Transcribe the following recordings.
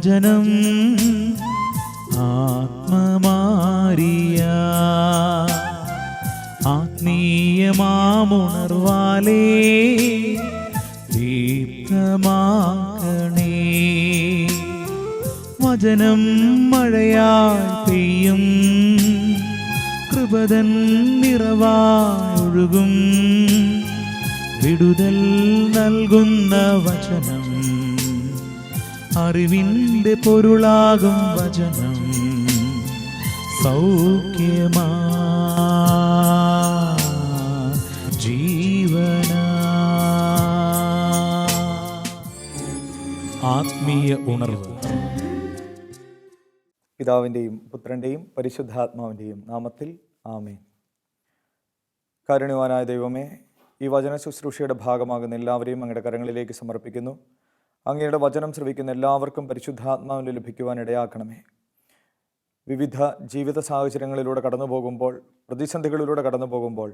വചനം ആത്മമാരിയ ആത്മീയമാമുണർവാലേ ദീപ്തമാക്കണേ. വചനം മഴയായി പെയ്യും കൃപതൻ നിറവായൊഴുകും. വിടുതൽ നൽകുന്ന വചനം അറിവിന്റെ പൊരുളാകും വചനം സൗഖ്യമാ. ജീവന. ആത്മീയ ഉണർവ്. പിതാവിന്റെയും പുത്രന്റെയും പരിശുദ്ധാത്മാവിന്റെയും നാമത്തിൽ ആമേൻ. കാരുണ്യവാനായ ദൈവമേ ഈ വചന ശുശ്രൂഷയുടെ ഭാഗമാകുന്ന എല്ലാവരെയും അങ്ങയുടെ കരങ്ങളിലേക്ക് സമർപ്പിക്കുന്നു. അങ്ങയുടെ വചനം ശ്രവിക്കുന്ന എല്ലാവർക്കും പരിശുദ്ധാത്മാവിന് ലഭിക്കുവാൻ ഇടയാക്കണമേ. വിവിധ ജീവിത സാഹചര്യങ്ങളിലൂടെ കടന്നു പോകുമ്പോൾ പ്രതിസന്ധികളിലൂടെ കടന്നു പോകുമ്പോൾ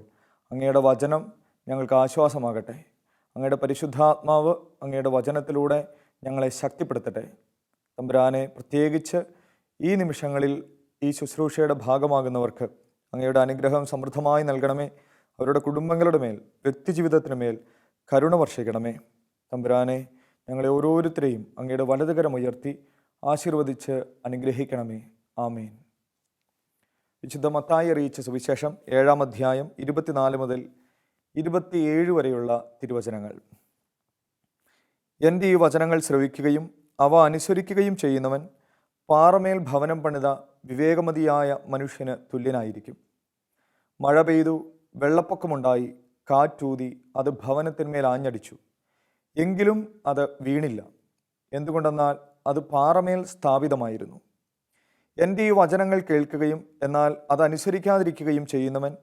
അങ്ങയുടെ വചനം ഞങ്ങൾക്ക് ആശ്വാസമാകട്ടെ. അങ്ങയുടെ പരിശുദ്ധാത്മാവ് അങ്ങയുടെ വചനത്തിലൂടെ ഞങ്ങളെ ശക്തിപ്പെടുത്തട്ടെ. തമ്പുരാനെ പ്രത്യേകിച്ച് ഈ നിമിഷങ്ങളിൽ ഈ ശുശ്രൂഷയുടെ ഭാഗമാകുന്നവർക്ക് അങ്ങയുടെ അനുഗ്രഹം സമൃദ്ധമായി നൽകണമേ. അവരുടെ കുടുംബങ്ങളുടെ മേൽ വ്യക്തിജീവിതത്തിന് മേൽ കരുണ വർഷിക്കണമേ. തമ്പുരാനെ ഞങ്ങളെ ഓരോരുത്തരെയും അങ്ങയുടെ വലതുകരം ഉയർത്തി ആശീർവദിച്ച് അനുഗ്രഹിക്കണമേ. ആമേൻ. വിശുദ്ധ മത്തായി അറിയിച്ച സുവിശേഷം ഏഴാം അധ്യായം ഇരുപത്തിനാല് മുതൽ ഇരുപത്തിയേഴ് വരെയുള്ള തിരുവചനങ്ങൾ. എന്റെ ഈ വചനങ്ങൾ ശ്രവിക്കുകയും അവ അനുസരിക്കുകയും ചെയ്യുന്നവൻ പാറമേൽ ഭവനം പണിത വിവേകമതിയായ മനുഷ്യന് തുല്യനായിരിക്കും. മഴ പെയ്തു വെള്ളപ്പൊക്കമുണ്ടായി കാറ്റൂതി അത് ഭവനത്തിന്മേൽ ആഞ്ഞടിച്ചു. എങ്കിലും അത് വീണില്ല. എന്തുകൊണ്ടെന്നാൽ അത് പാറമേൽ സ്ഥാപിതമായിരുന്നു. എന്റെ ഈ വചനങ്ങൾ കേൾക്കുകയും എന്നാൽ അതനുസരിക്കാതിരിക്കുകയും ചെയ്യുന്നവൻ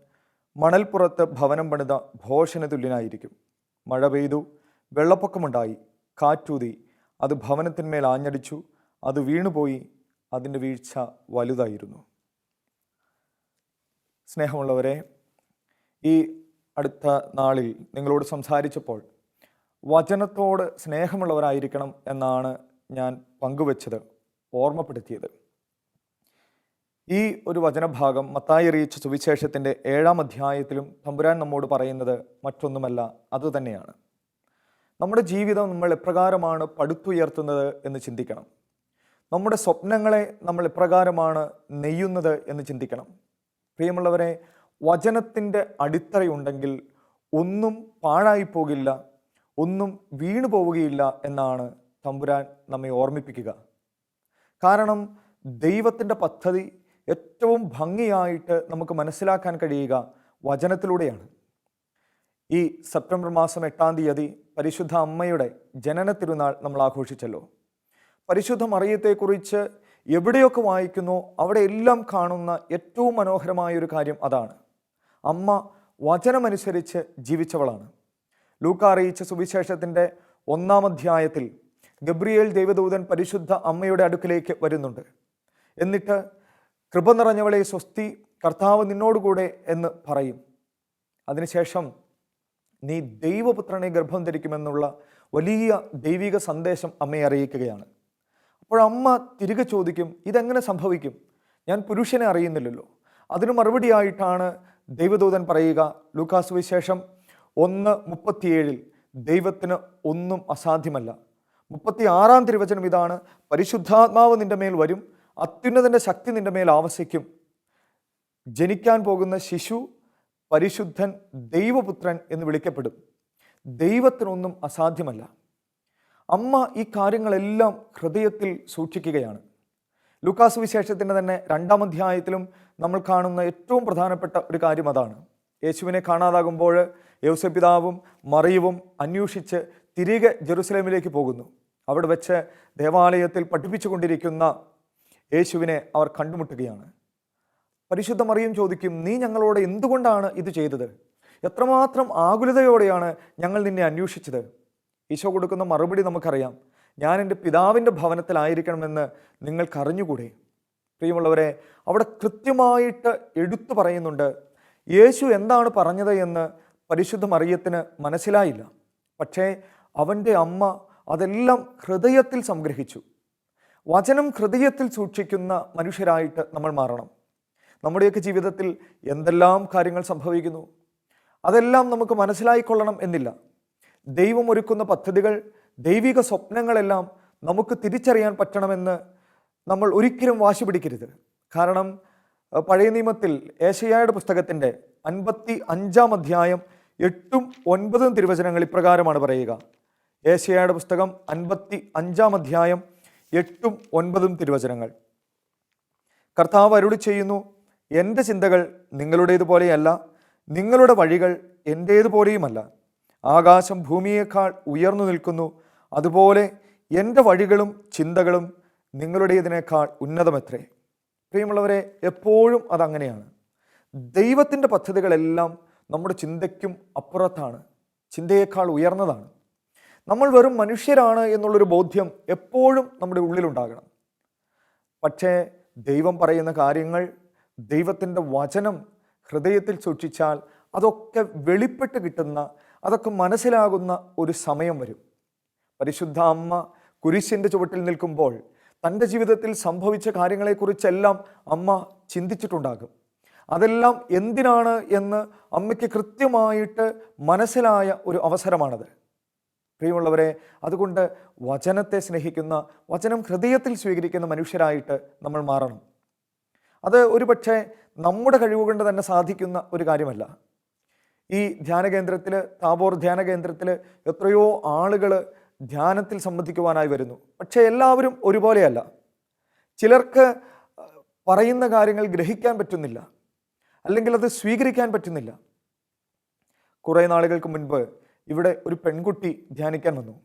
മണൽപ്പുറത്ത് ഭവനം പണിത ഭോഷന് തുല്യനായിരിക്കും മഴ പെയ്തു വെള്ളപ്പൊക്കമുണ്ടായി കാറ്റൂതി അത് ഭവനത്തിന്മേൽ ആഞ്ഞടിച്ചു അത് വീണുപോയി അതിന്റെ വീഴ്ച വലുതായിരുന്നു. സ്നേഹമുള്ളവരെ ഈ അടുത്ത നാളിൽ നിങ്ങളോട് സംസാരിച്ചപ്പോൾ വചനത്തോട് സ്നേഹമുള്ളവരായിരിക്കണം എന്നാണ് ഞാൻ പങ്കുവച്ചത് ഓർമ്മപ്പെടുത്തിയത്. ഈ ഒരു വചനഭാഗം മത്തായി അറിയിച്ച സുവിശേഷത്തിന്റെ ഏഴാം അധ്യായത്തിലും തമ്പുരാൻ നമ്മോട് പറയുന്നത് മറ്റൊന്നുമല്ല അതുതന്നെയാണ് നമ്മുടെ ജീവിതം നമ്മൾ എപ്രകാരമാണ് പടുത്തുയർത്തുന്നത് എന്ന് ചിന്തിക്കണം. നമ്മുടെ സ്വപ്നങ്ങളെ നമ്മൾ എപ്രകാരമാണ് നെയ്യുന്നത് എന്ന് ചിന്തിക്കണം. പ്രിയമുള്ളവരെ വചനത്തിന്റെ അടിത്തറയുണ്ടെങ്കിൽ ഒന്നും പാഴായി പോകില്ല ഒന്നും വീണു പോവുകയില്ല എന്നാണ് തമ്പുരാൻ നമ്മെ ഓർമ്മിപ്പിക്കുക. കാരണം ദൈവത്തിന്റെ പദ്ധതി ഏറ്റവും ഭംഗിയായിട്ട് നമുക്ക് മനസ്സിലാക്കാൻ കഴിയുക വചനത്തിലൂടെയാണ്. ഈ സെപ്റ്റംബർ മാസം എട്ടാം തീയതി പരിശുദ്ധ അമ്മയുടെ ജനന തിരുനാൾ നമ്മൾ ആഘോഷിച്ചല്ലോ. പരിശുദ്ധ മറിയത്തെക്കുറിച്ച് എവിടെയൊക്കെ വായിക്കുന്നോ അവിടെ എല്ലാം കാണുന്ന ഏറ്റവും മനോഹരമായ ഒരു കാര്യം അതാണ്. അമ്മ വചനമനുസരിച്ച് ജീവിച്ചവളാണ്. ലൂക്ക അറിയിച്ച സുവിശേഷത്തിന്റെ ഒന്നാം അധ്യായത്തിൽ ഗബ്രിയേൽ ദൈവദൂതൻ പരിശുദ്ധ അമ്മയുടെ അടുക്കിലേക്ക് വരുന്നുണ്ട്. എന്നിട്ട് കൃപ നിറഞ്ഞവളെ സ്വസ്തി കർത്താവ് നിന്നോടുകൂടെ എന്ന് പറയും. അതിനുശേഷം നീ ദൈവപുത്രനെ ഗർഭം ധരിക്കുമെന്നുള്ള വലിയ ദൈവിക സന്ദേശം അമ്മയെ അറിയിക്കുകയാണ്. അപ്പോൾ അമ്മ തിരികെ ചോദിക്കും ഇതെങ്ങനെ സംഭവിക്കും? ഞാൻ പുരുഷനെ അറിയുന്നില്ലല്ലോ. അതിന് മറുപടിയായിട്ടാണ് ദൈവദൂതൻ പറയുക ലൂക്കാസ് വിശേഷം ഒന്ന് മുപ്പത്തിയേഴിൽ ദൈവത്തിന് ഒന്നും അസാധ്യമല്ല. മുപ്പത്തി ആറാം തിരുവചനം ഇതാണ് പരിശുദ്ധാത്മാവ് നിന്റെ മേൽ വരും അത്യുന്നതന്റെ ശക്തി നിന്റെ മേൽ ആവസിക്കും. ജനിക്കാൻ പോകുന്ന ശിശു പരിശുദ്ധൻ ദൈവപുത്രൻ എന്ന് വിളിക്കപ്പെടും. ദൈവത്തിനൊന്നും അസാധ്യമല്ല. അമ്മ ഈ കാര്യങ്ങളെല്ലാം ഹൃദയത്തിൽ സൂക്ഷിക്കുകയാണ്. ലുക്കാസ് വിശേഷത്തിന്റെ തന്നെ രണ്ടാം അധ്യായത്തിലും നമ്മൾ കാണുന്ന ഏറ്റവും പ്രധാനപ്പെട്ട ഒരു കാര്യം അതാണ്. യേശുവിനെ കാണാതാകുമ്പോൾ യൗസപിതാവും മറിയവും അന്വേഷിച്ച് തിരികെ ജെറുസലേമിലേക്ക് പോകുന്നു. അവിടെ വെച്ച് ദേവാലയത്തിൽ പഠിപ്പിച്ചുകൊണ്ടിരിക്കുന്ന യേശുവിനെ അവർ കണ്ടുമുട്ടുകയാണ്. പരിശുദ്ധ മറിയം ചോദിക്കും നീ ഞങ്ങളോട് എന്തുകൊണ്ടാണ് ഇത് ചെയ്തത്? എത്രമാത്രം ആകുലതയോടെയാണ് ഞങ്ങൾ നിന്നെ അന്വേഷിച്ചത്? ഈശോ കൊടുക്കുന്ന മറുപടി നമുക്കറിയാം. ഞാൻ എന്റെ പിതാവിന്റെ ഭവനത്തിലായിരിക്കണമെന്ന് നിങ്ങൾക്കറിഞ്ഞുകൂടെ? പ്രിയമുള്ളവരെ അവിടെ കൃത്യമായിട്ട് എടുത്തു പറയുന്നുണ്ട് യേശു എന്താണ് പറഞ്ഞത് എന്ന് പരിശുദ്ധ മറിയത്തിന് മനസ്സിലായില്ല. പക്ഷേ അവന്റെ അമ്മ അതെല്ലാം ഹൃദയത്തിൽ സംഗ്രഹിച്ചു. വചനം ഹൃദയത്തിൽ സൂക്ഷിക്കുന്ന മനുഷ്യരായിട്ട് നമ്മൾ മാറണം. നമ്മുടെയൊക്കെ ജീവിതത്തിൽ എന്തെല്ലാം കാര്യങ്ങൾ സംഭവിക്കുന്നു അതെല്ലാം നമുക്ക് മനസ്സിലായിക്കൊള്ളണം എന്നില്ല. ദൈവം ഒരുക്കുന്ന പദ്ധതികൾ ദൈവിക സ്വപ്നങ്ങളെല്ലാം നമുക്ക് തിരിച്ചറിയാൻ പറ്റണമെന്ന് നമ്മൾ ഒരിക്കലും വാശി പിടിക്കരുത്. കാരണം പഴയ നിയമത്തിൽ ഏഷയായുടെ പുസ്തകത്തിന്റെ അൻപത്തി അഞ്ചാം അധ്യായം എട്ടും ഒൻപതും തിരുവചനങ്ങൾ ഇപ്രകാരമാണ് പറയുക. ഏഷ്യയുടെ പുസ്തകം അൻപത്തി അഞ്ചാം അധ്യായം എട്ടും ഒൻപതും തിരുവചനങ്ങൾ. കർത്താവ് അരുളി ചെയ്യുന്നു എന്റെ ചിന്തകൾ നിങ്ങളുടേതുപോലെയല്ല നിങ്ങളുടെ വഴികൾ എന്റേതുപോലെയുമല്ല. ആകാശം ഭൂമിയേക്കാൾ ഉയർന്നു നിൽക്കുന്നു അതുപോലെ എന്റെ വഴികളും ചിന്തകളും നിങ്ങളുടേതിനേക്കാൾ ഉന്നതമെത്രേ. പ്രിയമുള്ളവരെ എപ്പോഴും അതങ്ങനെയാണ്. ദൈവത്തിന്റെ പദ്ധതികളെല്ലാം നമ്മുടെ ചിന്തയ്ക്കും അപ്പുറത്താണ് ചിന്തയേക്കാൾ ഉയർന്നതാണ്. നമ്മൾ വെറും മനുഷ്യരാണ് എന്നുള്ളൊരു ബോധ്യം എപ്പോഴും നമ്മുടെ ഉള്ളിലുണ്ടാകണം. പക്ഷേ ദൈവം പറയുന്ന കാര്യങ്ങൾ ദൈവത്തിന്റെ വചനം ഹൃദയത്തിൽ സൂക്ഷിച്ചാൽ അതൊക്കെ വെളിപ്പെട്ട് കിട്ടുന്ന അതൊക്കെ മനസ്സിലാകുന്ന ഒരു സമയം വരും. പരിശുദ്ധ അമ്മ കുരിശിന്റെ ചുവട്ടിൽ നിൽക്കുമ്പോൾ തന്റെ ജീവിതത്തിൽ സംഭവിച്ച കാര്യങ്ങളെക്കുറിച്ചെല്ലാം അമ്മ ചിന്തിച്ചിട്ടുണ്ടാകും. അതെല്ലാം എന്തിനാണ് എന്ന് അമ്മയ്ക്ക് കൃത്യമായിട്ട് മനസ്സിലായ ഒരു അവസരമാണത്. പ്രിയമുള്ളവരെ അതുകൊണ്ട് വചനത്തെ സ്നേഹിക്കുന്ന വചനം ഹൃദയത്തിൽ സ്വീകരിക്കുന്ന മനുഷ്യരായിട്ട് നമ്മൾ മാറണം. അത് ഒരു പക്ഷേ നമ്മുടെ കഴിവുകൊണ്ട് തന്നെ സാധിക്കുന്ന ഒരു കാര്യമല്ല. ഈ ധ്യാന കേന്ദ്രത്തിൽ താബോർ ധ്യാന കേന്ദ്രത്തിൽ എത്രയോ ആളുകൾ ധ്യാനത്തിൽ സംബന്ധിക്കുവാനായി വരുന്നു. പക്ഷേ എല്ലാവരും ഒരുപോലെയല്ല. ചിലർക്ക് പറയുന്ന കാര്യങ്ങൾ ഗ്രഹിക്കാൻ പറ്റുന്നില്ല. അല്ലെങ്കിൽ അത് സ്വീകരിക്കാൻ പറ്റുന്നില്ല. കുറേ നാളുകൾക്ക് മുൻപ് ഇവിടെ ഒരു പെൺകുട്ടി ധ്യാനിക്കാൻ വന്നു.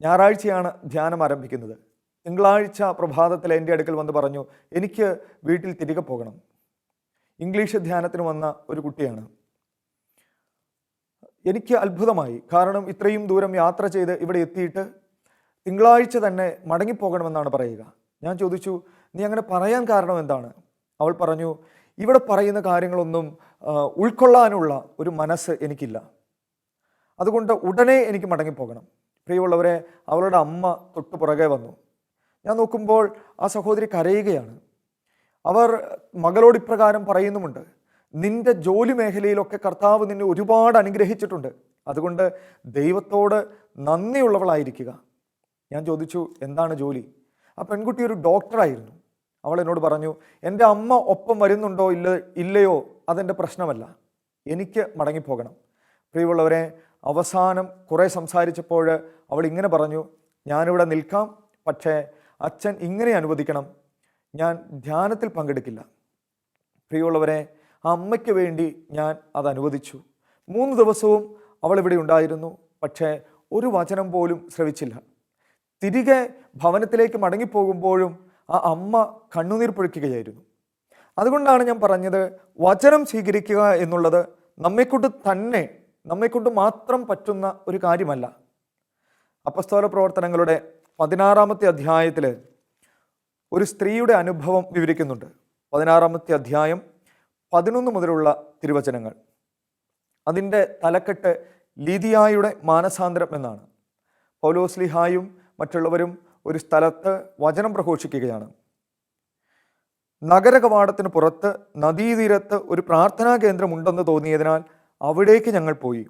ഞായറാഴ്ചയാണ് ധ്യാനം ആരംഭിക്കുന്നത്. തിങ്കളാഴ്ച പ്രഭാതത്തിൽ എന്റെ അടുക്കൽ വന്ന് പറഞ്ഞു എനിക്ക് വീട്ടിൽ തിരികെ പോകണം. ഇംഗ്ലീഷ് ധ്യാനത്തിന് വന്ന ഒരു കുട്ടിയാണ്. എനിക്ക് അത്ഭുതമായി. കാരണം ഇത്രയും ദൂരം യാത്ര ചെയ്ത് ഇവിടെ എത്തിയിട്ട് തിങ്കളാഴ്ച തന്നെ മടങ്ങിപ്പോകണമെന്നാണ് പറയുക. ഞാൻ ചോദിച്ചു നീ അങ്ങനെ പറയാൻ കാരണം എന്താണ്? അവൾ പറഞ്ഞു ഇവിടെ പറയുന്ന കാര്യങ്ങളൊന്നും ഉൾക്കൊള്ളാനുള്ള ഒരു മനസ്സ് എനിക്കില്ല. അതുകൊണ്ട് ഉടനെ എനിക്ക് മടങ്ങിപ്പോകണം. പ്രിയമുള്ളവരെ അവളുടെ അമ്മ തൊട്ടു പുറകെ വന്നു. ഞാൻ നോക്കുമ്പോൾ ആ സഹോദരി കരയുകയാണ്. അവർ മകളോട് ഇപ്രകാരം പറയുന്നുമുണ്ട് നിന്റെ ജോലി മേഖലയിലൊക്കെ കർത്താവ് നിന്നെ ഒരുപാട് അനുഗ്രഹിച്ചിട്ടുണ്ട്. അതുകൊണ്ട് ദൈവത്തോട് നന്ദിയുള്ളവളായിരിക്കുക. ഞാൻ ചോദിച്ചു എന്താണ് ജോലി? ആ പെൺകുട്ടി ഒരു ഡോക്ടറായിരുന്നു. അവൾ എന്നോട് പറഞ്ഞു എന്റെ അമ്മ ഒപ്പം വരുന്നുണ്ടോ ഇല്ല ഇല്ലയോ അതെന്റെ പ്രശ്നമല്ല. എനിക്ക് മടങ്ങിപ്പോകണം. പ്രിയമുള്ളവരെ അവസാനം കുറേ സംസാരിച്ചപ്പോൾ അവൾ ഇങ്ങനെ പറഞ്ഞു ഞാനിവിടെ നിൽക്കാം പക്ഷേ അച്ഛൻ ഇങ്ങനെ അനുവദിക്കണം. ഞാൻ ധ്യാനത്തിൽ പങ്കെടുക്കില്ല. പ്രിയമുള്ളവരെ ആ അമ്മയ്ക്ക് വേണ്ടി ഞാൻ അത് അനുവദിച്ചു മൂന്ന് ദിവസവും അവൾ ഇവിടെ ഉണ്ടായിരുന്നു പക്ഷേ ഒരു വചനം പോലും ശ്രവിച്ചില്ല. തിരികെ ഭവനത്തിലേക്ക് മടങ്ങിപ്പോകുമ്പോഴും ആ അമ്മ കണ്ണുനീർ പൊഴിക്കുകയായിരുന്നു. അതുകൊണ്ടാണ് ഞാൻ പറഞ്ഞത് വചനം സ്വീകരിക്കുക എന്നുള്ളത് നമ്മെക്കൊണ്ട് തന്നെ നമ്മെക്കൊണ്ട് മാത്രം പറ്റുന്ന ഒരു കാര്യമല്ല. അപ്പസ്തോല പ്രവർത്തനങ്ങളുടെ പതിനാറാമത്തെ അധ്യായത്തിൽ ഒരു സ്ത്രീയുടെ അനുഭവം വിവരിക്കുന്നുണ്ട്. പതിനാറാമത്തെ അധ്യായം പതിനൊന്ന് മുതലുള്ള തിരുവചനങ്ങൾ. അതിന്റെ തലക്കെട്ട് ലീതിയായുടെ മാനസാന്തരം എന്നാണ്. പൗലോസ്ലിഹായും മറ്റുള്ളവരും ഒരു സ്ഥലത്ത് വചനം പ്രഘോഷിക്കുകയാണ്. നഗരകവാടത്തിന് പുറത്ത് നദീതീരത്ത് ഒരു പ്രാർത്ഥനാ കേന്ദ്രമുണ്ടെന്ന് തോന്നിയതിനാൽ അവിടേക്ക് ഞങ്ങൾ പോയി.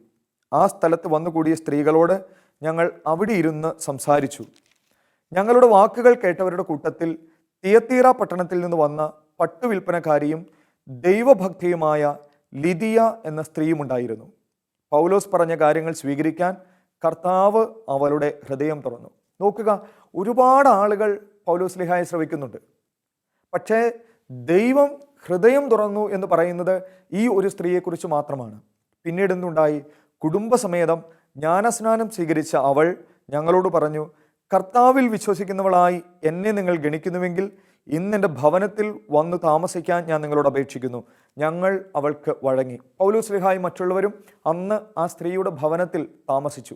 ആ സ്ഥലത്ത് വന്നുകൂടിയ സ്ത്രീകളോട് ഞങ്ങൾ അവിടെ ഇരുന്ന് സംസാരിച്ചു. ഞങ്ങളുടെ വാക്കുകൾ കേട്ടവരുടെ കൂട്ടത്തിൽ തിയത്തീറ പട്ടണത്തിൽ നിന്ന് വന്ന പട്ടുവിൽപ്പനക്കാരിയും ദൈവഭക്തിയുമായ ലിദിയ എന്ന സ്ത്രീയുമുണ്ടായിരുന്നു പൗലോസ് പറഞ്ഞ കാര്യങ്ങൾ സ്വീകരിക്കാൻ കർത്താവ് അവളുടെ ഹൃദയം തുറന്നു. നോക്കുക ഒരുപാട് ആളുകൾ പൗലോസ് ലിഹായെ ശ്രവിക്കുന്നുണ്ട്. പക്ഷേ ദൈവം ഹൃദയം തുറന്നു എന്ന് പറയുന്നത് ഈ ഒരു സ്ത്രീയെക്കുറിച്ച് മാത്രമാണ്. പിന്നീട് എന്തുണ്ടായി? കുടുംബസമേതം ജ്ഞാനസ്നാനം സ്വീകരിച്ച അവൾ ഞങ്ങളോട് പറഞ്ഞു കർത്താവിൽ വിശ്വസിക്കുന്നവളായി എന്നെ നിങ്ങൾ ഗണിക്കുന്നുവെങ്കിൽ ഇന്ന് എന്റെ ഭവനത്തിൽ വന്ന് താമസിക്കാൻ ഞാൻ നിങ്ങളോട് അപേക്ഷിക്കുന്നു. ഞങ്ങൾ അവൾക്ക് വഴങ്ങി. പൗലോസ് ലിഹായി മറ്റുള്ളവരും അന്ന് ആ സ്ത്രീയുടെ ഭവനത്തിൽ താമസിച്ചു.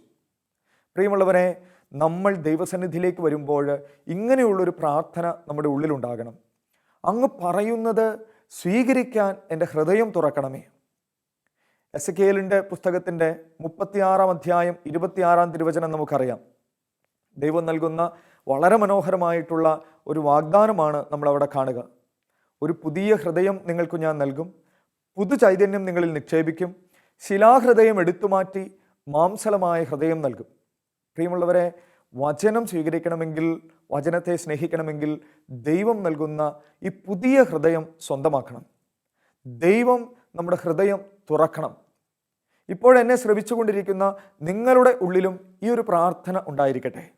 പ്രിയമുള്ളവരെ നമ്മൾ ദൈവസന്നിധിയിലേക്ക് വരുമ്പോൾ ഇങ്ങനെയുള്ളൊരു പ്രാർത്ഥന നമ്മുടെ ഉള്ളിലുണ്ടാകണം. അങ്ങ് പറയുന്നത് സ്വീകരിക്കാൻ എന്റെ ഹൃദയം തുറക്കണമേ. എസ് കെയിലിന്റെ പുസ്തകത്തിന്റെ മുപ്പത്തിയാറാം അധ്യായം ഇരുപത്തിയാറാം തിരുവചനം നമുക്കറിയാം. ദൈവം നൽകുന്ന വളരെ മനോഹരമായിട്ടുള്ള ഒരു വാഗ്ദാനമാണ് നമ്മളവിടെ കാണുക. ഒരു പുതിയ ഹൃദയം നിങ്ങൾക്ക് ഞാൻ നൽകും. പുതു ചൈതന്യം നിങ്ങളിൽ നിക്ഷേപിക്കും. ശിലാഹൃദയം എടുത്തുമാറ്റി മാംസലമായ ഹൃദയം നൽകും. പ്രിയമുള്ളവരെ വചനം സ്വീകരിക്കണമെങ്കിൽ വചനത്തെ സ്നേഹിക്കണമെങ്കിൽ ദൈവം നൽകുന്ന ഈ പുതിയ ഹൃദയം സ്വന്തമാക്കണം. ദൈവം നമ്മുടെ ഹൃദയം തുറക്കണം. ഇപ്പോൾ എന്നെ ശ്രവിച്ചുകൊണ്ടിരിക്കുന്ന നിങ്ങളുടെ ഉള്ളിലും ഈ ഒരു പ്രാർത്ഥന ഉണ്ടായിരിക്കട്ടെ.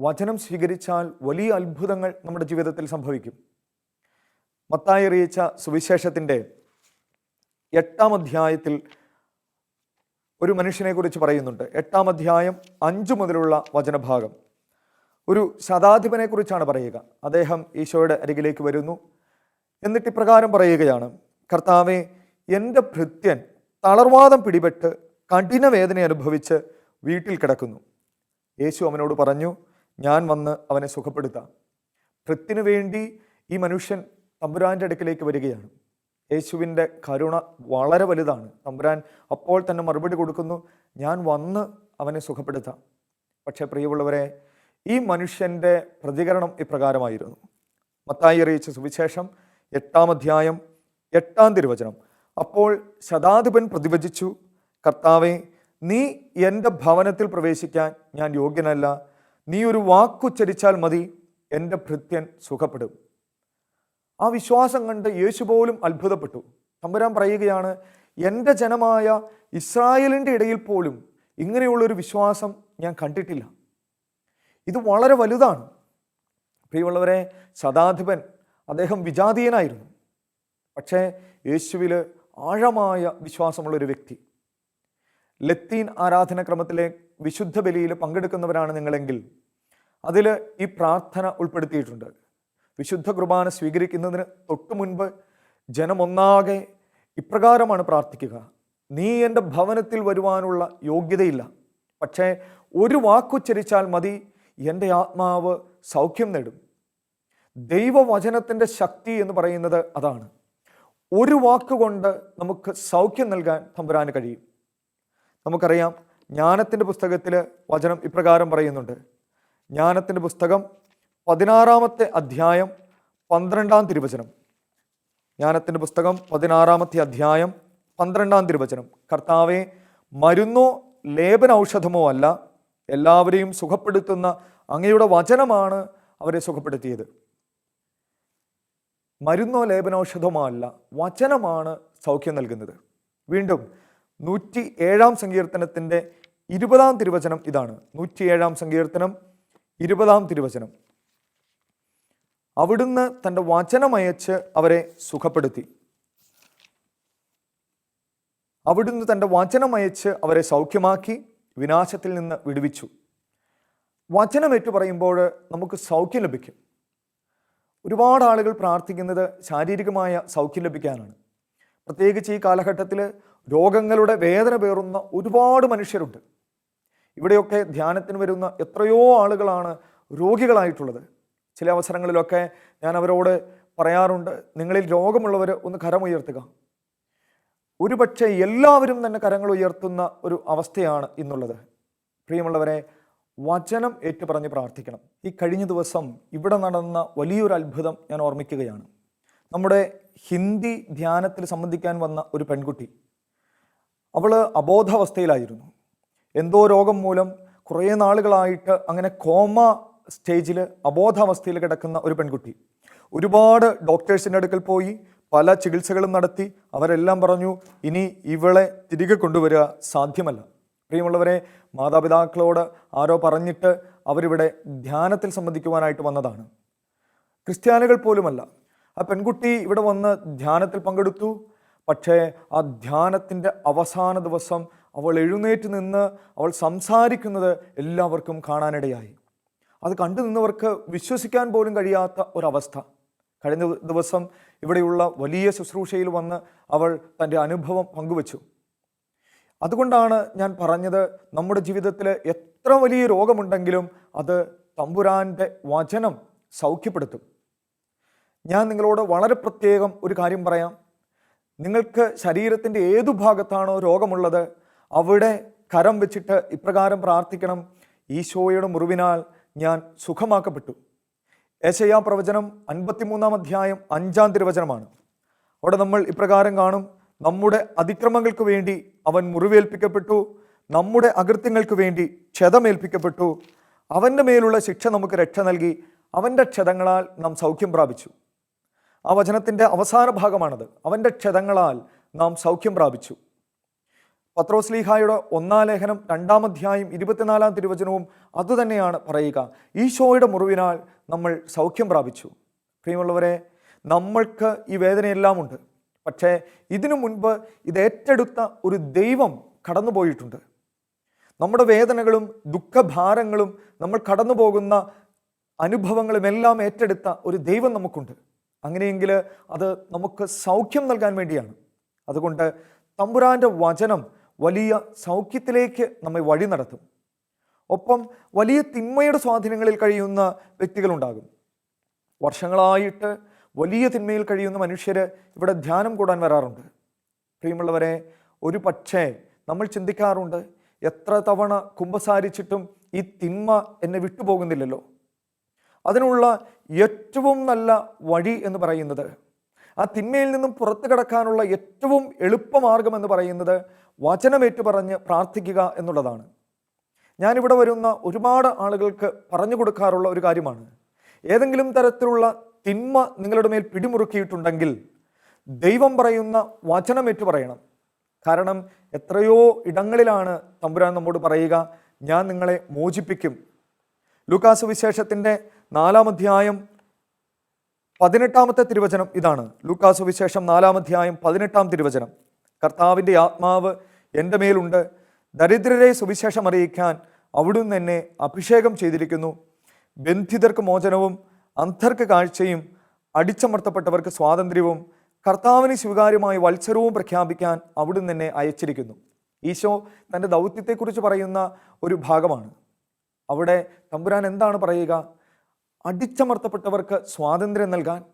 വചനം സ്വീകരിച്ചാൽ വലിയ അത്ഭുതങ്ങൾ നമ്മുടെ ജീവിതത്തിൽ സംഭവിക്കും. മത്തായി അറിയിച്ച സുവിശേഷത്തിന്റെ എട്ടാം അധ്യായത്തിൽ ഒരു മനുഷ്യനെ കുറിച്ച് പറയുന്നുണ്ട്. എട്ടാം അധ്യായം അഞ്ചു മുതലുള്ള വചനഭാഗം. ഒരു ശതാധിപനെ കുറിച്ചാണ് പറയുക. അദ്ദേഹം ഈശോയുടെ അരികിലേക്ക് വരുന്നു. എന്നിട്ട് ഇപ്രകാരം പറയുകയാണ്. കർത്താവെ എന്റെ ഭൃത്യൻ തളർവാദം പിടിപെട്ട് കഠിന വേദന അനുഭവിച്ച് വീട്ടിൽ കിടക്കുന്നു. യേശു അവനോട് പറഞ്ഞു ഞാൻ വന്ന് അവനെ സുഖപ്പെടുത്താം. ഭൃത്തിനു വേണ്ടി ഈ മനുഷ്യൻ തമ്പുരാന്റെ അടുക്കിലേക്ക് വരികയാണ്. യേശുവിന്റെ കരുണ വളരെ വലുതാണ്. തമ്പുരാൻ അപ്പോൾ തന്നെ മറുപടി കൊടുക്കുന്നു ഞാൻ വന്ന് അവനെ സുഖപ്പെടുത്താം. പക്ഷേ പ്രിയമുള്ളവരെ ഈ മനുഷ്യന്റെ പ്രതികരണം ഇപ്രകാരമായിരുന്നു. മത്തായി അറിയിച്ച സുവിശേഷം എട്ടാം അധ്യായം എട്ടാം തിരുവചനം. അപ്പോൾ ശതാധിപൻ പ്രതിവചിച്ചു കർത്താവെ നീ എന്റെ ഭവനത്തിൽ പ്രവേശിക്കാൻ ഞാൻ യോഗ്യനല്ല. നീ ഒരു വാക്കുച്ചരിച്ചാൽ മതി എന്റെ ഭൃത്യൻ സുഖപ്പെടും. ആ വിശ്വാസം കണ്ട് യേശു പോലും അത്ഭുതപ്പെട്ടു. തമ്പുരാൻ പറയുകയാണ് എന്റെ ജനമായ ഇസ്രായേലിന്റെ ഇടയിൽ പോലും ഇങ്ങനെയുള്ളൊരു വിശ്വാസം ഞാൻ കണ്ടിട്ടില്ല. ഇത് വളരെ വലുതാണ്. പ്രിയമുള്ളവരെ ശതാധിപൻ അദ്ദേഹം വിജാതീയനായിരുന്നു. പക്ഷേ യേശുവിൽ ആഴമായ വിശ്വാസമുള്ളൊരു വ്യക്തി. ലത്തീൻ ആരാധനക്രമത്തിലെ വിശുദ്ധ ബലിയിൽ പങ്കെടുക്കുന്നവരാണ് നിങ്ങളെങ്കിൽ അതിൽ ഈ പ്രാർത്ഥന ഉൾപ്പെടുത്തിയിട്ടുണ്ട്. വിശുദ്ധ കുർബാന സ്വീകരിക്കുന്നതിന് തൊട്ടു മുൻപ് ജനമൊന്നാകെ ഇപ്രകാരമാണ് പ്രാർത്ഥിക്കുക. നീ എന്റെ ഭവനത്തിൽ വരുവാനുള്ള യോഗ്യതയില്ല. പക്ഷേ ഒരു വാക്കുച്ചരിച്ചാൽ മതി. എന്റെ ആത്മാവ് സൗഖ്യം നേടും. ദൈവവചനത്തിന്റെ ശക്തി എന്ന് പറയുന്നത് അതാണ്. ഒരു വാക്കുകൊണ്ട് നമുക്ക് സൗഖ്യം നൽകാൻ തമ്പുരാന് കഴിയും. നമുക്കറിയാം ജ്ഞാനത്തിന്റെ പുസ്തകത്തിൽ വചനം ഇപ്രകാരം പറയുന്നുണ്ട്. ജ്ഞാനത്തിന്റെ പുസ്തകം പതിനാറാമത്തെ അധ്യായം പന്ത്രണ്ടാം തിരുവചനം. ജ്ഞാനത്തിന്റെ പുസ്തകം പതിനാറാമത്തെ അധ്യായം പന്ത്രണ്ടാം തിരുവചനം. കർത്താവെ മരുന്നോ ലേപന ഔഷധമോ അല്ല എല്ലാവരെയും സുഖപ്പെടുത്തുന്ന അങ്ങയുടെ വചനമാണ് അവരെ സുഖപ്പെടുത്തിയത്. മരുന്നോ ലേപനൌഷധമോ അല്ല വചനമാണ് സൗഖ്യം നൽകുന്നത്. വീണ്ടും നൂറ്റി ഏഴാം സങ്കീർത്തനത്തിന്റെ ഇരുപതാം തിരുവചനം ഇതാണ്. നൂറ്റി ഏഴാം സങ്കീർത്തനം ഇരുപതാം തിരുവചനം. അവിടുന്ന് തന്റെ വചനമയച്ച് അവരെ സുഖപ്പെടുത്തി. അവിടുന്ന് തന്റെ വചനമയച്ച് അവരെ സൗഖ്യമാക്കി വിനാശത്തിൽ നിന്ന് വിടുവിച്ചു. വചനം ഏറ്റു പറയുമ്പോൾ നമുക്ക് സൗഖ്യം ലഭിക്കും. ഒരുപാട് ആളുകൾ പ്രാർത്ഥിക്കുന്നത് ശാരീരികമായ സൗഖ്യം ലഭിക്കാനാണ്. പ്രത്യേകിച്ച് ഈ കാലഘട്ടത്തിൽ രോഗങ്ങളുടെ വേദന പേറുന്ന ഒരുപാട് മനുഷ്യരുണ്ട്. ഇവിടെയൊക്കെ ധ്യാനത്തിന് വരുന്ന എത്രയോ ആളുകളാണ് രോഗികളായിട്ടുള്ളത്. ചില അവസരങ്ങളിലൊക്കെ ഞാൻ അവരോട് പറയാറുണ്ട് നിങ്ങളിൽ രോഗമുള്ളവർ ഒന്ന് കരമുയർത്തുക ഒരുപക്ഷെ എല്ലാവരും തന്നെ കരങ്ങൾ ഉയർത്തുന്ന ഒരു അവസ്ഥയാണ് ഇന്നുള്ളത്. പ്രിയമുള്ളവരെ വചനം ഏറ്റുപറഞ്ഞ് പ്രാർത്ഥിക്കണം. ഈ കഴിഞ്ഞ ദിവസം ഇവിടെ നടന്ന വലിയൊരു അത്ഭുതം ഞാൻ ഓർമ്മിക്കുകയാണ്. നമ്മുടെ ഹിന്ദി ധ്യാനത്തിൽ സംബന്ധിക്കാൻ വന്ന ഒരു പെൺകുട്ടി. അവൾ അബോധാവസ്ഥയിലായിരുന്നു. എന്തോ രോഗം മൂലം കുറേ നാളുകളായിട്ട് അങ്ങനെ കോമ സ്റ്റേജിൽ അബോധാവസ്ഥയിൽ കിടക്കുന്ന ഒരു പെൺകുട്ടി. ഒരുപാട് ഡോക്ടേഴ്സിന്റെ അടുക്കൽ പോയി പല ചികിത്സകളും നടത്തി അവരെല്ലാം പറഞ്ഞു ഇനി ഇവളെ തിരികെ കൊണ്ടുവരിക സാധ്യമല്ല. പ്രിയമുള്ളവരെ മാതാപിതാക്കളോട് ആരോ പറഞ്ഞിട്ട് അവരിവിടെ ധ്യാനത്തിൽ സംബന്ധിക്കുവാനായിട്ട് വന്നതാണ്. ക്രിസ്ത്യാനികൾ പോലുമല്ല. ആ പെൺകുട്ടി ഇവിടെ വന്ന് ധ്യാനത്തിൽ പങ്കെടുത്തു. പക്ഷേ ആ ധ്യാനത്തിന്റെ അവസാന ദിവസം അവൾ എഴുന്നേറ്റ് നിന്ന് അവൾ സംസാരിക്കുന്നത് എല്ലാവർക്കും കാണാനിടയായി. അത് കണ്ടു നിന്നവർക്ക് വിശ്വസിക്കാൻ പോലും കഴിയാത്ത ഒരവസ്ഥ. കഴിഞ്ഞ ദിവസം ഇവിടെയുള്ള വലിയ ശുശ്രൂഷയിൽ വന്ന് അവൾ തന്റെ അനുഭവം പങ്കുവച്ചു. അതുകൊണ്ടാണ് ഞാൻ പറഞ്ഞത് നമ്മുടെ ജീവിതത്തിൽ എത്ര വലിയ രോഗമുണ്ടെങ്കിലും അത് തമ്പുരാന്റെ വചനം സൗഖ്യപ്പെടുത്തും. ഞാൻ നിങ്ങളോട് വളരെ പ്രത്യേകം ഒരു കാര്യം പറയാം. നിങ്ങൾക്ക് ശരീരത്തിന്റെ ഏതു ഭാഗത്താണോ രോഗമുള്ളത് അവിടെ കരം വെച്ചിട്ട് ഇപ്രകാരം പ്രാർത്ഥിക്കണം. ഈശോയുടെ മുറിവിനാൽ ഞാൻ സുഖമാക്കപ്പെട്ടു. ഏശയാ പ്രവചനം അൻപത്തിമൂന്നാം അധ്യായം അഞ്ചാം തിരുവചനമാണ്. അവിടെ നമ്മൾ ഇപ്രകാരം കാണും നമ്മുടെ അതിക്രമങ്ങൾക്ക് വേണ്ടി അവൻ മുറിവേൽപ്പിക്കപ്പെട്ടു നമ്മുടെ അകൃത്യങ്ങൾക്ക് വേണ്ടി ക്ഷതമേൽപ്പിക്കപ്പെട്ടു അവന്റെ മേലുള്ള ശിക്ഷ നമുക്ക് രക്ഷ നൽകി അവന്റെ ക്ഷതങ്ങളാൽ നാം സൗഖ്യം പ്രാപിച്ചു. ആ വചനത്തിന്റെ അവസാന ഭാഗമാണത്. അവന്റെ ക്ഷതങ്ങളാൽ നാം സൗഖ്യം പ്രാപിച്ചു. പത്രോസ്ലീഹായുടെ ഒന്നാം ലേഖനം രണ്ടാം അധ്യായം ഇരുപത്തിനാലാം തിരുവചനവും അതുതന്നെയാണ് പറയുക. ഈശോയുടെ മുറിവിനാൽ നമ്മൾ സൗഖ്യം പ്രാപിച്ചു. പ്രിയമുള്ളവരെ നമ്മൾക്ക് ഈ വേദനയെല്ലാം ഉണ്ട്. പക്ഷേ ഇതിനു മുൻപ് ഇത് ഏറ്റെടുത്ത ഒരു ദൈവം കടന്നുപോയിട്ടുണ്ട്. നമ്മുടെ വേദനകളും ദുഃഖഭാരങ്ങളും നമ്മൾ കടന്നു പോകുന്ന അനുഭവങ്ങളുമെല്ലാം ഏറ്റെടുത്ത ഒരു ദൈവം നമുക്കുണ്ട്. അങ്ങനെയെങ്കിൽ അത് നമുക്ക് സൗഖ്യം നൽകാൻ വേണ്ടിയാണ്. അതുകൊണ്ട് തമ്പുരാന്റെ വചനം വലിയ സൗഖ്യത്തിലേക്ക് നമ്മെ വഴി നടത്തും. ഒപ്പം വലിയ തിന്മയുടെ സ്വാധീനങ്ങളിൽ കഴിയുന്ന വ്യക്തികളുണ്ടാകും. വർഷങ്ങളായിട്ട് വലിയ തിന്മയിൽ കഴിയുന്ന മനുഷ്യർ ഇവിടെ ധ്യാനം കൂടാൻ വരാറുണ്ട്. പ്രിയമുള്ളവരെ ഒരു പക്ഷേ നമ്മൾ ചിന്തിക്കാറുണ്ട് എത്ര തവണ കുമ്പസാരിച്ചിട്ടും ഈ തിന്മ എന്നെ വിട്ടുപോകുന്നില്ലല്ലോ. അതിനുള്ള ഏറ്റവും നല്ല വഴി എന്ന് പറയുന്നത് ആ തിന്മയിൽ നിന്നും പുറത്തു കടക്കാനുള്ള ഏറ്റവും എളുപ്പമാർഗം എന്ന് പറയുന്നത് വചനമേറ്റു പറഞ്ഞ് പ്രാർത്ഥിക്കുക എന്നുള്ളതാണ്. ഞാനിവിടെ വരുന്ന ഒരുപാട് ആളുകൾക്ക് പറഞ്ഞു കൊടുക്കാറുള്ള ഒരു കാര്യമാണ്. ഏതെങ്കിലും തരത്തിലുള്ള തിന്മ നിങ്ങളുടെ മേൽ പിടിമുറുക്കിയിട്ടുണ്ടെങ്കിൽ ദൈവം പറയുന്ന വചനമേറ്റു പറയണം. കാരണം എത്രയോ ഇടങ്ങളിലാണ് തമ്പുരാൻ നമ്മോട് പറയുക ഞാൻ നിങ്ങളെ മോചിപ്പിക്കും. ലൂക്കാസ് വിശേഷത്തിന്റെ നാലാം അധ്യായം പതിനെട്ടാമത്തെ തിരുവചനം ഇതാണ്. ലൂക്കാസ് വിശേഷം നാലാം അധ്യായം പതിനെട്ടാം തിരുവചനം. കർത്താവിന്റെ ആത്മാവ് എന്റെ മേലുണ്ട്. ദരിദ്രരെ സുവിശേഷം അറിയിക്കാൻ അവിടുന്ന് എന്നെ അഭിഷേകം ചെയ്തിരിക്കുന്നു. ബന്ധിതർക്ക് മോചനവും അന്ധർക്ക് കാഴ്ചയും അടിച്ചമർത്തപ്പെട്ടവർക്ക് സ്വാതന്ത്ര്യവും കർത്താവിന് സ്വീകാര്യമായ വത്സരവും പ്രഖ്യാപിക്കാൻ അവിടുന്ന് എന്നെ അയച്ചിരിക്കുന്നു. ഈശോ തന്റെ ദൗത്യത്തെക്കുറിച്ച് പറയുന്ന ഒരു ഭാഗമാണ്. അവിടെ തമ്പുരാൻ എന്താണ് പറയുക? അടിച്ചമർത്തപ്പെട്ടവർക്ക് സ്വാതന്ത്ര്യം നൽകാൻ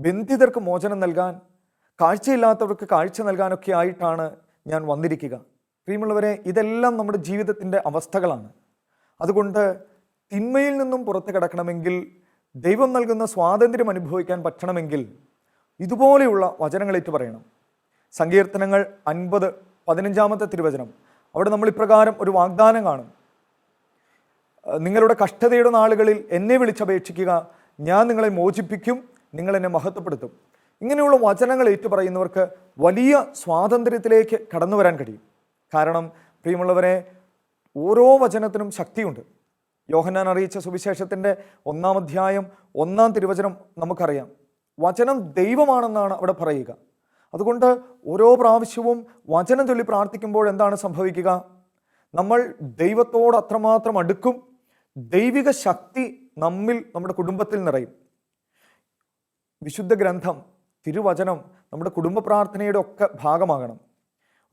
ബന്ധിതർക്ക് മോചനം നൽകാൻ കാഴ്ചയില്ലാത്തവർക്ക് കാഴ്ച നൽകാനൊക്കെ ആയിട്ടാണ് ഞാൻ വന്നിരിക്കുക. പ്രിയമുള്ളവരെ ഇതെല്ലാം നമ്മുടെ ജീവിതത്തിന്റെ അവസ്ഥകളാണ്. അതുകൊണ്ട് തിന്മയിൽ നിന്നും പുറത്തു കിടക്കണമെങ്കിൽ ദൈവം നൽകുന്ന സ്വാതന്ത്ര്യം അനുഭവിക്കാൻ പറ്റണമെങ്കിൽ ഇതുപോലെയുള്ള വചനങ്ങളേറ്റു പറയണം. സങ്കീർത്തനങ്ങൾ അൻപത് പതിനഞ്ചാമത്തെ തിരുവചനം. അവിടെ നമ്മൾ ഇപ്രകാരം ഒരു വാഗ്ദാനം കാണും. നിങ്ങളുടെ കഷ്ടതയുടെ നാളുകളിൽ എന്നെ വിളിച്ചപേക്ഷിക്കുക. ഞാൻ നിങ്ങളെ മോചിപ്പിക്കും നിങ്ങളെന്നെ മഹത്വപ്പെടുത്തും. ഇങ്ങനെയുള്ള വചനങ്ങൾ ഏറ്റുപറയുന്നവർക്ക് വലിയ സ്വാതന്ത്ര്യത്തിലേക്ക് കടന്നു വരാൻ കഴിയും. കാരണം പ്രിയമുള്ളവരെ ഓരോ വചനത്തിനും ശക്തിയുണ്ട്. യോഹന്നാൻ അറിയിച്ച സുവിശേഷത്തിന്റെ ഒന്നാം അധ്യായം ഒന്നാം തിരുവചനം നമുക്കറിയാം. വചനം ദൈവമാണെന്നാണ് അവിടെ പറയുക. അതുകൊണ്ട് ഓരോ പ്രാവശ്യവും വചനം ചൊല്ലി പ്രാർത്ഥിക്കുമ്പോൾ എന്താണ് സംഭവിക്കുക? നമ്മൾ ദൈവത്തോട് അത്രമാത്രം അടുക്കും. ദൈവിക ശക്തി നമ്മിൽ നമ്മുടെ കുടുംബത്തിൽ നിറയും. വിശുദ്ധ ഗ്രന്ഥം തിരുവചനം നമ്മുടെ കുടുംബ പ്രാർത്ഥനയുടെ ഒക്കെ ഭാഗമാകണം.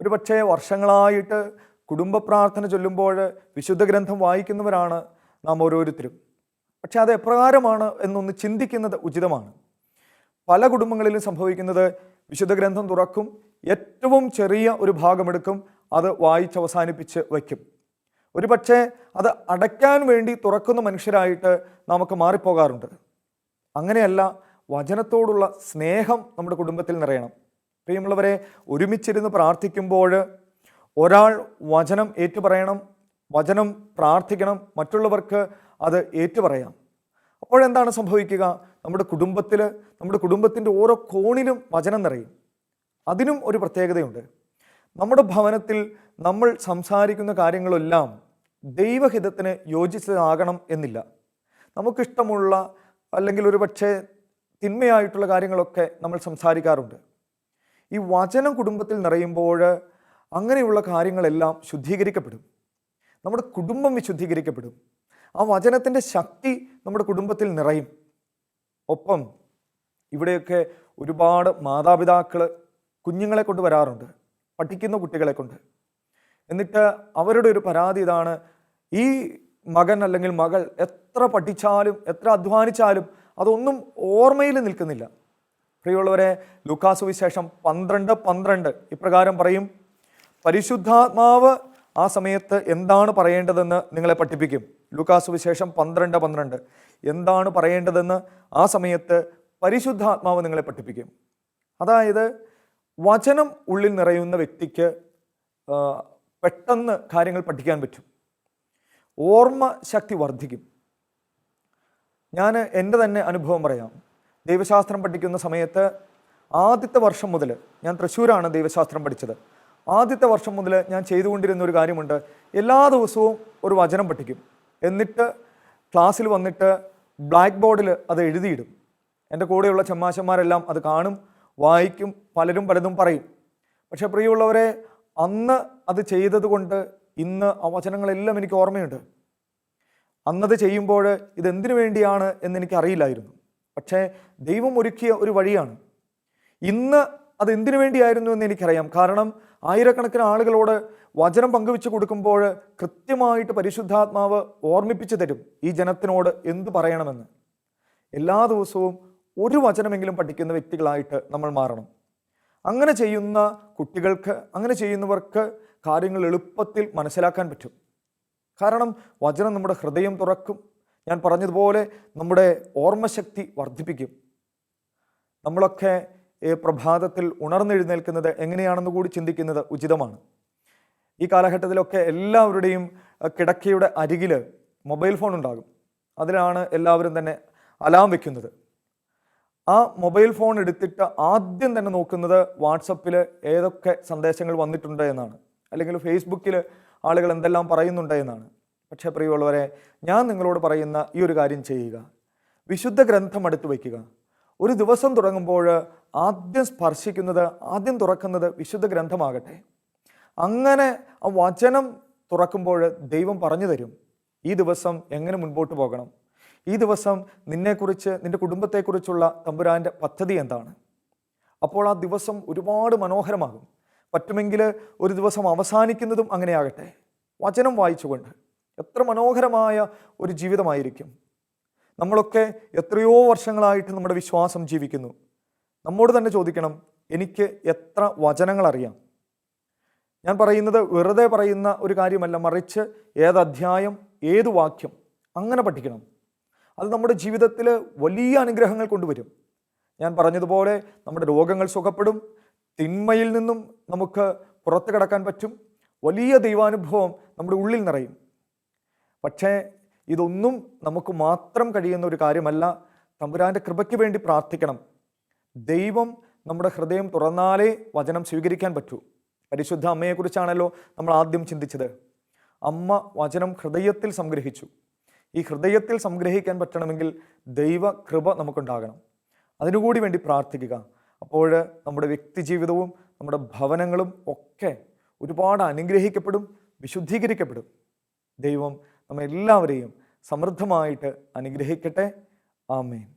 ഒരു പക്ഷേ വർഷങ്ങളായിട്ട് കുടുംബ പ്രാർത്ഥന ചൊല്ലുമ്പോൾ വിശുദ്ധ ഗ്രന്ഥം വായിക്കുന്നവരാണ് നാം ഓരോരുത്തരും. പക്ഷെ അത് എപ്രകാരമാണ് എന്നൊന്ന് ചിന്തിക്കുന്നത് ഉചിതമാണ്. പല കുടുംബങ്ങളിലും സംഭവിക്കുന്നത് വിശുദ്ധ ഗ്രന്ഥം തുറക്കും ഏറ്റവും ചെറിയ ഒരു ഭാഗമെടുക്കും അത് വായിച്ച് അവസാനിപ്പിച്ച് വയ്ക്കും. ഒരു പക്ഷേ അത് അടയ്ക്കാൻ വേണ്ടി തുറക്കുന്ന മനുഷ്യരായിട്ട് നമുക്ക് മാറിപ്പോകാറുണ്ട്. അങ്ങനെയല്ല വചനത്തോടുള്ള സ്നേഹം നമ്മുടെ കുടുംബത്തിൽ നിറയണം. പ്രിയമുള്ളവരെ ഒരുമിച്ചിരുന്ന് പ്രാർത്ഥിക്കുമ്പോൾ ഒരാൾ വചനം ഏറ്റുപറയണം വചനം പ്രാർത്ഥിക്കണം മറ്റുള്ളവർക്ക് അത് ഏറ്റുപറയാം. അപ്പോഴെന്താണ് സംഭവിക്കുക? നമ്മുടെ കുടുംബത്തിൽ നമ്മുടെ കുടുംബത്തിന്റെ ഓരോ കോണിലും വചനം നിറയും. അതിനും ഒരു പ്രത്യേകതയുണ്ട്. നമ്മുടെ ഭവനത്തിൽ നമ്മൾ സംസാരിക്കുന്ന കാര്യങ്ങളെല്ലാം ദൈവഹിതത്തിന് യോജിച്ചതാകണം എന്നില്ല. നമുക്കിഷ്ടമുള്ള അല്ലെങ്കിൽ ഒരു പക്ഷേ തിന്മയായിട്ടുള്ള കാര്യങ്ങളൊക്കെ നമ്മൾ സംസാരിക്കാറുണ്ട്. ഈ വചനം കുടുംബത്തിൽ നിറയുമ്പോൾ അങ്ങനെയുള്ള കാര്യങ്ങളെല്ലാം ശുദ്ധീകരിക്കപ്പെടും. നമ്മുടെ കുടുംബം വിശുദ്ധീകരിക്കപ്പെടും. ആ വചനത്തിന്റെ ശക്തി നമ്മുടെ കുടുംബത്തിൽ നിറയും. ഒപ്പം ഇവിടെയൊക്കെ ഒരുപാട് മാതാപിതാക്കൾ കുഞ്ഞുങ്ങളെ കൊണ്ട് വരാറുണ്ട് പഠിക്കുന്ന കുട്ടികളെ കൊണ്ട്. എന്നിട്ട് അവരുടെ ഒരു പരാതി ഇതാണ് ഈ മകൻ അല്ലെങ്കിൽ മകൾ എത്ര പഠിച്ചാലും എത്ര അധ്വാനിച്ചാലും അതൊന്നും ഓർമ്മയിൽ നിൽക്കുന്നില്ല. പ്രിയമുള്ളവരെ ലുക്കാസു വിശേഷം പന്ത്രണ്ട് പന്ത്രണ്ട് ഇപ്രകാരം പറയും പരിശുദ്ധാത്മാവ് ആ സമയത്ത് എന്താണ് പറയേണ്ടതെന്ന് നിങ്ങളെ പഠിപ്പിക്കും. ലുക്കാസു വിശേഷം പന്ത്രണ്ട് പന്ത്രണ്ട്. എന്താണ് പറയേണ്ടതെന്ന് ആ സമയത്ത് പരിശുദ്ധാത്മാവ് നിങ്ങളെ പഠിപ്പിക്കും. അതായത് വചനം ഉള്ളിൽ നിറയുന്ന വ്യക്തിക്ക് പെട്ടെന്ന് കാര്യങ്ങൾ പഠിക്കാൻ പറ്റും. ഓർമ്മ ശക്തി വർദ്ധിക്കും. ഞാൻ എന്റെ തന്നെ അനുഭവം പറയാം. ദൈവശാസ്ത്രം പഠിക്കുന്ന സമയത്ത് ആദ്യത്തെ വർഷം മുതൽ ഞാൻ തൃശ്ശൂരാണ് ദൈവശാസ്ത്രം പഠിച്ചത്. ആദ്യത്തെ വർഷം മുതൽ ഞാൻ ചെയ്തുകൊണ്ടിരുന്ന ഒരു കാര്യമുണ്ട്. എല്ലാ ദിവസവും ഒരു വചനം പഠിക്കും. എന്നിട്ട് ക്ലാസ്സിൽ വന്നിട്ട് ബ്ലാക്ക് ബോർഡിൽ അത് എഴുതിയിടും. എന്റെ കൂടെയുള്ള ചമ്മാശന്മാരെല്ലാം അത് കാണും വായിക്കും പലരും പലതും പറയും. പക്ഷേ പ്രിയമുള്ളവരെ അന്ന് അത് ചെയ്തതുകൊണ്ട് ഇന്ന് ആ വചനങ്ങളെല്ലാം എനിക്ക് ഓർമ്മയുണ്ട്. അന്നത് ചെയ്യുമ്പോൾ ഇതെന്തിനു വേണ്ടിയാണ് എന്ന് എനിക്ക് അറിയില്ലായിരുന്നു പക്ഷേ ദൈവം ഒരുക്കിയ ഒരു വഴിയാണ്. ഇന്ന് അത് എന്തിനു വേണ്ടിയായിരുന്നു എന്ന് എനിക്കറിയാം കാരണം ആയിരക്കണക്കിന് ആളുകളോട് വചനം പങ്കുവെച്ച് കൊടുക്കുമ്പോൾ കൃത്യമായിട്ട് പരിശുദ്ധാത്മാവ് ഓർമ്മിപ്പിച്ചു തരും ഈ ജനത്തിനോട് എന്തു പറയണമെന്ന്. എല്ലാ ദിവസവും ഒരു വചനമെങ്കിലും പഠിക്കുന്ന വ്യക്തികളായിട്ട് നമ്മൾ മാറണം. അങ്ങനെ ചെയ്യുന്ന കുട്ടികൾക്ക് അങ്ങനെ ചെയ്യുന്നവർക്ക് കാര്യങ്ങൾ എളുപ്പത്തിൽ മനസ്സിലാക്കാൻ പറ്റും. കാരണം വചനം നമ്മുടെ ഹൃദയം തുറക്കും. ഞാൻ പറഞ്ഞതുപോലെ നമ്മുടെ ഓർമ്മശക്തി വർദ്ധിപ്പിക്കും. നമ്മളൊക്കെ ഈ പ്രഭാതത്തിൽ ഉണർന്നെഴുന്നേൽക്കുന്നത് എങ്ങനെയാണെന്ന് കൂടി ചിന്തിക്കുന്നത് ഉചിതമാണ്. ഈ കാലഘട്ടത്തിലൊക്കെ എല്ലാവരുടെയും കിടക്കയുടെ അരികിൽ മൊബൈൽ ഫോൺ ഉണ്ടാകും. അതിലാണ് എല്ലാവരും തന്നെ അലാം വെക്കുന്നത്. ആ മൊബൈൽ ഫോൺ എടുത്തിട്ട് ആദ്യം തന്നെ നോക്കുന്നത് വാട്സപ്പിൽ ഏതൊക്കെ സന്ദേശങ്ങൾ വന്നിട്ടുണ്ട് എന്നാണ്. അല്ലെങ്കിൽ ഫേസ്ബുക്കിൽ ആളുകൾ എന്തെല്ലാം പറയുന്നുണ്ട് എന്നാണ്. പക്ഷേ പ്രിയമുള്ളവരെ ഞാൻ നിങ്ങളോട് പറയുന്ന ഈ ഒരു കാര്യം ചെയ്യുക. വിശുദ്ധ ഗ്രന്ഥം എടുത്തു വയ്ക്കുക. ഒരു ദിവസം തുടങ്ങുമ്പോൾ ആദ്യം സ്പർശിക്കുന്നത് ആദ്യം തുറക്കുന്നത് വിശുദ്ധ ഗ്രന്ഥമാകട്ടെ. അങ്ങനെ ആ വചനം തുറക്കുമ്പോൾ ദൈവം പറഞ്ഞു തരും ഈ ദിവസം എങ്ങനെ മുൻപോട്ട് പോകണം? ഈ ദിവസം നിന്നെക്കുറിച്ച് നിന്റെ കുടുംബത്തെക്കുറിച്ചുള്ള തമ്പുരാന്റെ പദ്ധതി എന്താണ്? അപ്പോൾ ആ ദിവസം ഒരുപാട് മനോഹരമാകും. പറ്റുമെങ്കിൽ ഒരു ദിവസം അവസാനിക്കുന്നതും അങ്ങനെയാകട്ടെ. വചനം വായിച്ചുകൊണ്ട് എത്ര മനോഹരമായ ഒരു ജീവിതമായിരിക്കും. നമ്മളൊക്കെ എത്രയോ വർഷങ്ങളായിട്ട് നമ്മുടെ വിശ്വാസം ജീവിക്കുന്നു. നമ്മോട് തന്നെ ചോദിക്കണം എനിക്ക് എത്ര വചനങ്ങൾ അറിയാം ഞാൻ പറയുന്നത് വെറുതെ പറയുന്ന ഒരു കാര്യമല്ല മറിച്ച് ഏത് അധ്യായം ഏത് വാക്യം അങ്ങനെ പഠിക്കണം. അത് നമ്മുടെ ജീവിതത്തിൽ വലിയ അനുഗ്രഹങ്ങൾ കൊണ്ടുവരും. ഞാൻ പറഞ്ഞതുപോലെ നമ്മുടെ രോഗങ്ങൾ സുഖപ്പെടും തിന്മയിൽ നിന്നും നമുക്ക് പുറത്തു കടക്കാൻ പറ്റും. വലിയ ദൈവാനുഭവം നമ്മുടെ ഉള്ളിൽ നിറയും. പക്ഷേ ഇതൊന്നും നമുക്ക് മാത്രം കഴിയുന്ന ഒരു കാര്യമല്ല. തമ്പുരാന്റെ കൃപയ്ക്ക് വേണ്ടി പ്രാർത്ഥിക്കണം. ദൈവം നമ്മുടെ ഹൃദയം തുറന്നാലേ വചനം സ്വീകരിക്കാൻ പറ്റൂ. പരിശുദ്ധ അമ്മയെക്കുറിച്ചാണല്ലോ നമ്മൾ ആദ്യം ചിന്തിച്ചത്. അമ്മ വചനം ഹൃദയത്തിൽ സംഗ്രഹിച്ചു. ഈ ഹൃദയത്തിൽ സംഗ്രഹിക്കാൻ പറ്റണമെങ്കിൽ ദൈവ കൃപ നമുക്കുണ്ടാകണം. അതിനുകൂടി വേണ്ടി പ്രാർത്ഥിക്കുക. അപ്പോൾ നമ്മുടെ വ്യക്തി ജീവിതവും നമ്മുടെ ഭവനങ്ങളും ഒക്കെ ഒരുപാട് അനുഗ്രഹിക്കപ്പെടും വിശുദ്ധീകരിക്കപ്പെടും. ദൈവം നമ്മെല്ലാവരെയും സമൃദ്ധമായിട്ട് അനുഗ്രഹിക്കട്ടെ. ആമേൻ.